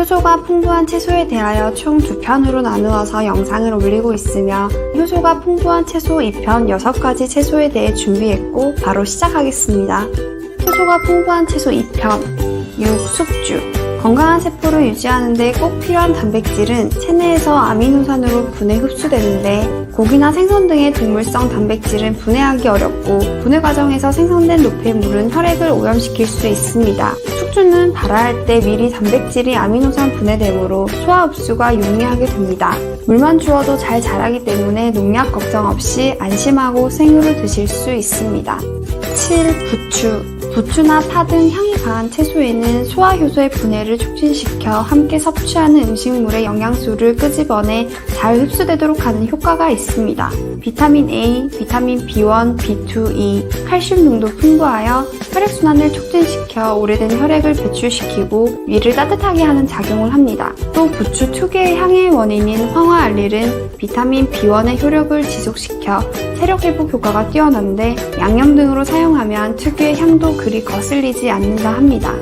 효소가 풍부한 채소에 대하여 총 두 편으로 나누어서 영상을 올리고 있으며 효소가 풍부한 채소 2편 6가지 채소에 대해 준비했고 바로 시작하겠습니다. 효소가 풍부한 채소 2편 육, 숙주 건강한 세포를 유지하는 데 꼭 필요한 단백질은 체내에서 아미노산으로 분해 흡수되는데 고기나 생선 등의 동물성 단백질은 분해하기 어렵고 분해 과정에서 생성된 노폐물은 혈액을 오염시킬 수 있습니다. 숙주는 발화할 때 미리 단백질이 아미노산 분해되므로 소화 흡수가 용이하게 됩니다. 물만 주어도 잘 자라기 때문에 농약 걱정 없이 안심하고 생으로 드실 수 있습니다. 7. 부추 부추나 파 등 향이 강한 채소에는 소화효소의 분해를 촉진시켜 함께 섭취하는 음식물의 영양소를 끄집어내 잘 흡수되도록 하는 효과가 있습니다. 비타민 A, 비타민 B1, B2, E, 칼슘 등도 풍부하여 혈액순환을 촉진시켜 오래된 혈액을 배출시키고 위를 따뜻하게 하는 작용을 합니다. 또 부추 특유의 향의 원인인 황화알릴은 비타민 B1의 효력을 지속시켜 체력 회복 효과가 뛰어난데 양념 등으로 사용하면 특유의 향도 그리 거슬리지 않는다 합니다.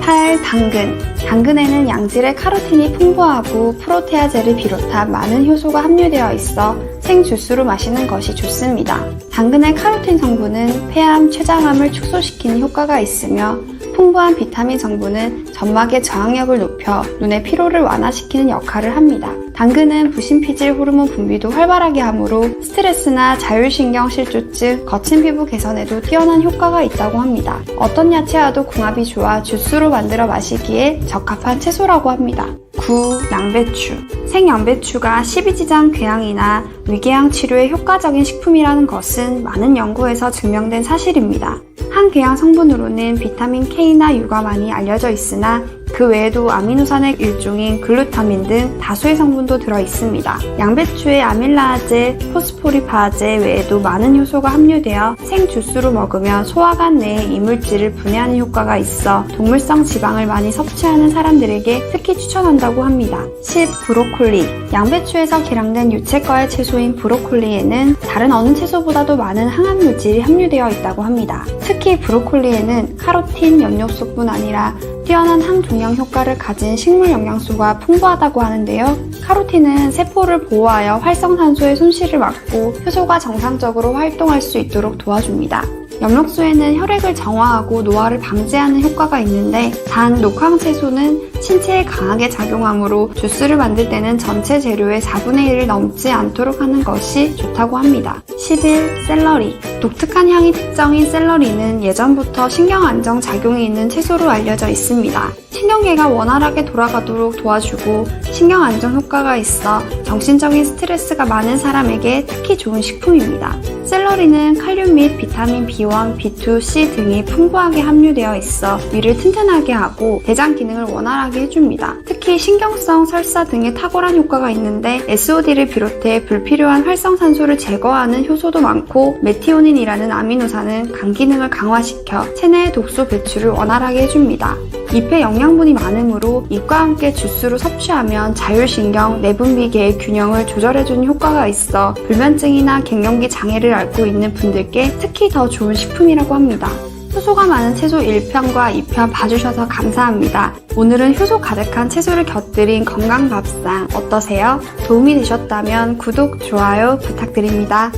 8. 당근. 당근에는 양질의 카로틴이 풍부하고 프로테아제를 비롯한 많은 효소가 함유되어 있어 생주스로 마시는 것이 좋습니다. 당근의 카로틴 성분은 폐암, 췌장암을 축소시키는 효과가 있으며 풍부한 비타민 성분은 점막의 저항력을 높여 눈의 피로를 완화시키는 역할을 합니다. 당근은 부신피질 호르몬 분비도 활발하게 하므로 스트레스나 자율신경 실조증, 거친 피부 개선에도 뛰어난 효과가 있다고 합니다. 어떤 야채와도 궁합이 좋아 주스로 만들어 마시기에 적합한 채소라고 합니다. 9. 양배추. 생양배추가 십이지장 궤양이나 위궤양 치료에 효과적인 식품이라는 것은 많은 연구에서 증명된 사실입니다. 한궤양 성분으로는 비타민 K나 U가 많이 알려져 있으나 그 외에도 아미노산의 일종인 글루타민 등 다수의 성분도 들어 있습니다. 양배추에 아밀라제, 포스포리파제 외에도 많은 효소가 함유되어 생 주스로 먹으면 소화관 내에 이물질을 분해하는 효과가 있어 동물성 지방을 많이 섭취하는 사람들에게 특히 추천한다고 합니다. 10. 브로콜리. 양배추에서 개량된 유채과의 채소인 브로콜리에는 다른 어느 채소보다도 많은 항암 물질이 함유되어 있다고 합니다. 특히 브로콜리에는 카로틴, 엽록소뿐 아니라 뛰어난 항종양 효과를 가진 식물 영양소가 풍부하다고 하는데요. 카로틴은 세포를 보호하여 활성산소의 손실을 막고 효소가 정상적으로 활동할 수 있도록 도와줍니다. 엽록소에는 혈액을 정화하고 노화를 방지하는 효과가 있는데 단 녹황 채소는 신체에 강하게 작용하므로 주스를 만들 때는 전체 재료의 4분의 1을 넘지 않도록 하는 것이 좋다고 합니다. 11. 샐러리 독특한 향이 특정인 샐러리는 예전부터 신경 안정 작용이 있는 채소로 알려져 있습니다. 신경계가 원활하게 돌아가도록 도와주고 신경 안정 효과가 있어 정신적인 스트레스가 많은 사람에게 특히 좋은 식품입니다. 샐러리는 칼륨 및 비타민 B1, B2, C 등이 풍부하게 함유되어 있어 위를 튼튼하게 하고 대장 기능을 원활하게 해줍니다. 특히 신경성 설사 등의 탁월한 효과가 있는데 SOD를 비롯해 불필요한 활성산소를 제거하는 효소도 많고 메티오닌이라는 아미노산은 간 기능을 강화시켜 체내의 독소 배출을 원활하게 해줍니다. 잎에 영양분이 많으므로 잎과 함께 주스로 섭취하면 자율신경, 내분비계의 균형을 조절해주는 효과가 있어 불면증이나 갱년기 장애를 앓고 있는 분들께 특히 더 좋은 식품이라고 합니다. 효소가 많은 채소 1편과 2편 봐주셔서 감사합니다. 오늘은 효소 가득한 채소를 곁들인 건강 밥상 어떠세요? 도움이 되셨다면 구독, 좋아요 부탁드립니다.